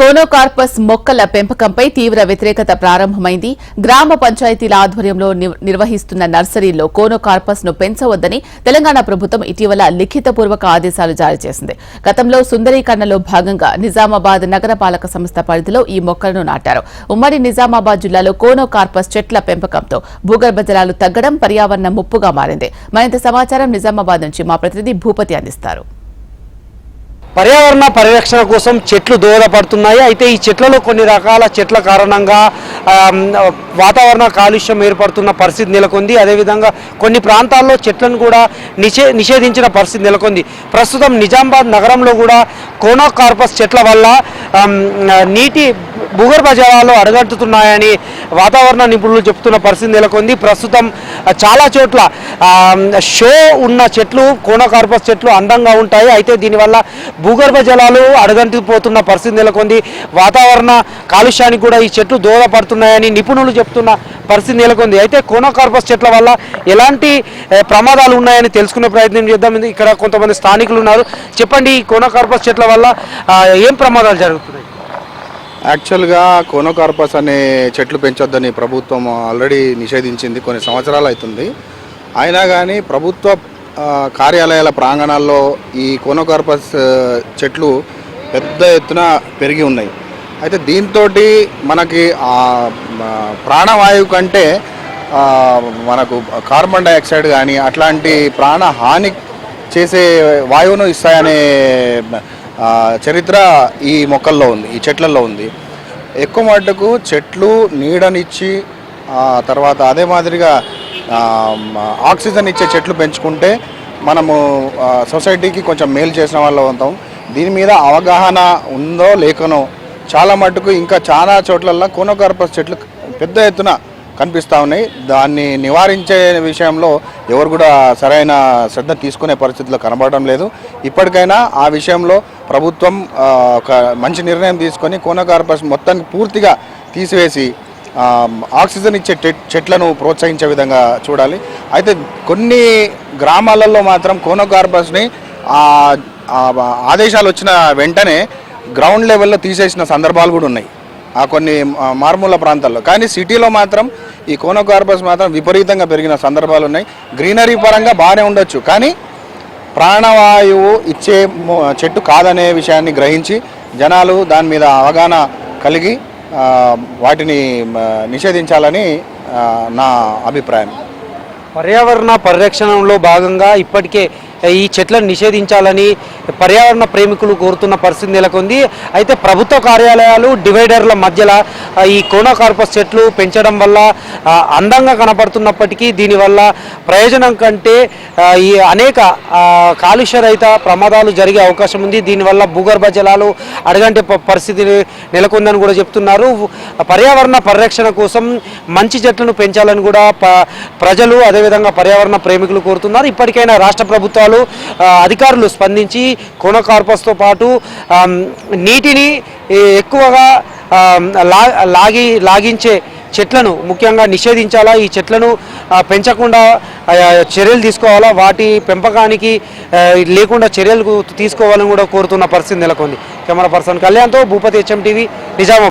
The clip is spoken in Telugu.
కోనోకార్పస్ మొక్కల పెంపకంపై తీవ్ర వ్యతిరేకత ప్రారంభమైంది. గ్రామ పంచాయతీల ఆధ్వర్యంలో నిర్వహిస్తున్న నర్సరీల్లో కోనోకార్పస్ను పెంచవద్దని తెలంగాణ ప్రభుత్వం ఇటీవల లిఖితపూర్వక ఆదేశాలు జారీ చేసింది. గతంలో సుందరీకరణలో భాగంగా నిజామాబాద్ నగరపాలక సంస్థ పరిధిలో ఈ మొక్కలను నాటారు. ఉమ్మడి నిజామాబాద్ జిల్లాలో కోనోకార్పస్ చెట్ల పెంపకంతో భూగర్భ జలాలు తగ్గడం పర్యావరణ ముప్పుగా మారింది. మరింత సమాచారం నిజామాబాద్ నుంచి మా ప్రతినిధి భూపతి అందిస్తారు. పర్యావరణ పరిరక్షణ కోసం చెట్లు దోహదపడుతున్నాయి. అయితే ఈ చెట్లలో కొన్ని రకాల చెట్ల కారణంగా వాతావరణ కాలుష్యం ఏర్పడుతున్న పరిస్థితి నెలకొంది. అదేవిధంగా కొన్ని ప్రాంతాల్లో చెట్లను కూడా నిషే నిషేధించిన పరిస్థితి నెలకొంది. ప్రస్తుతం నిజామాబాద్ నగరంలో కూడా కోనోకార్పస్ చెట్ల వల్ల నీటి భూగర్భ జలాలు అడగట్టుతున్నాయని వాతావరణ నిపుణులు చెప్తున్న పరిస్థితి నెలకొంది. ప్రస్తుతం చాలా చోట్ల షో ఉన్న చెట్లు కోనోకార్పస్ చెట్లు అందంగా ఉంటాయి. అయితే దీనివల్ల భూగర్భ జలాలు అడగంటిపోతున్న పరిస్థితి నెలకొంది. వాతావరణ కాలుష్యానికి కూడా ఈ చెట్లు దోహదపడుతున్నాయని నిపుణులు చెప్తున్న పరిస్థితి నెలకొంది. అయితే కోనోకార్పస్ చెట్ల వల్ల ఎలాంటి ప్రమాదాలు ఉన్నాయని తెలుసుకునే ప్రయత్నం చేద్దాం. ఇక్కడ కొంతమంది స్థానికులు ఉన్నారు. చెప్పండి ఈ కోనోకార్పస్ చెట్ల వల్ల ఏం ప్రమాదాలు జరుగుతున్నాయి? యాక్చువల్గా కోనోకార్పస్ అనే చెట్లు పెంచొద్దని ప్రభుత్వం ఆల్రెడీ నిషేధించింది. కొన్ని సంవత్సరాలు అవుతుంది. అయినా కానీ ప్రభుత్వ కార్యాలయాల ప్రాంగణాల్లో ఈ కోనోకార్పస్ చెట్లు పెద్ద ఎత్తున పెరిగి ఉన్నాయి. అయితే దీంతో మనకి ప్రాణవాయువు కంటే మనకు కార్బన్ డైఆక్సైడ్ కానీ అట్లాంటి ప్రాణ హాని చేసే వాయువును ఇస్తాయనే చరిత్ర ఈ మొక్కల్లో ఉంది ఈ చెట్లలో ఉంది. ఎక్కువ మటుకు చెట్లు నీడనిచ్చి తర్వాత అదే మాదిరిగా ఆక్సిజన్ ఇచ్చే చెట్లు పెంచుకుంటే మనము సొసైటీకి కొంచెం మేలు చేసిన వాళ్ళు అవుతాం. దీని మీద అవగాహన ఉందో లేకనో చాలా మటుకు ఇంకా చాలా చోట్లల్లో కోనోకార్పస్ చెట్లు పెద్ద ఎత్తున కనిపిస్తూ ఉన్నాయి. దాన్ని నివారించే విషయంలో ఎవరు కూడా సరైన శ్రద్ధ తీసుకునే పరిస్థితిలో కనబడడం లేదు. ఇప్పటికైనా ఆ విషయంలో ప్రభుత్వం ఒక మంచి నిర్ణయం తీసుకొని కోనోకార్పస్ మొత్తానికి పూర్తిగా తీసివేసి ఆక్సిజన్ ఇచ్చే చెట్- చెట్లను ప్రోత్సహించే విధంగా చూడాలి. అయితే కొన్ని గ్రామాలలో మాత్రం కోనోగార్బస్ని ఆదేశాలు వచ్చిన వెంటనే గ్రౌండ్ లెవెల్లో తీసేసిన సందర్భాలు కూడా ఉన్నాయి. ఆ కొన్ని మారుమూల ప్రాంతాల్లో. కానీ సిటీలో మాత్రం ఈ కోనోగార్బస్ మాత్రం విపరీతంగా పెరిగిన సందర్భాలు ఉన్నాయి. గ్రీనరీ పరంగా బాగానే ఉండొచ్చు. కానీ ప్రాణవాయువు ఇచ్చే చెట్టు కాదనే విషయాన్ని గ్రహించి జనాలు దాని మీద అవగాహన కలిగి వాటిని నిషేధించాలని నా అభిప్రాయం. పర్యావరణ పరిరక్షణలో భాగంగా ఇప్పటికే ఈ చెట్లను నిషేధించాలని పర్యావరణ ప్రేమికులు కోరుతున్న పరిస్థితి నెలకొంది. అయితే ప్రభుత్వ కార్యాలయాలు డివైడర్ల మధ్యలో ఈ కోనోకార్పస్ చెట్లు పెంచడం వల్ల అందంగా కనపడుతున్నప్పటికీ దీనివల్ల ప్రయోజనం కంటే ఈ అనేక కాలుష్య రహిత ప్రమాదాలు జరిగే అవకాశం ఉంది. దీనివల్ల భూగర్భ జలాలు అడగంటే పరిస్థితి నెలకొందని కూడా చెప్తున్నారు. పర్యావరణ పరిరక్షణ కోసం మంచి చెట్లను పెంచాలని కూడా ప- ప్రజలు అదేవిధంగా పర్యావరణ ప్రేమికులు కోరుతున్నారు. ఇప్పటికైనా రాష్ట్ర ప్రభుత్వాలు ఆ, అధికారులు స్పందించి కోనోకార్పస్తో పాటు నీటిని ఎక్కువగా లా లాగి లాగించే చెట్లను ముఖ్యంగా నిషేధించాలా? ఈ చెట్లను పెంచకుండా చర్యలు తీసుకోవాలా? వాటి పెంపకానికి లేకుండా చర్యలు తీసుకోవాలని కూడా కోరుతున్న పరిస్థితి నెలకొంది. కెమెరా పర్సన్ కళ్యాణ్తో భూపతి హెచ్ఎం టీవీ నిజామాబాద్.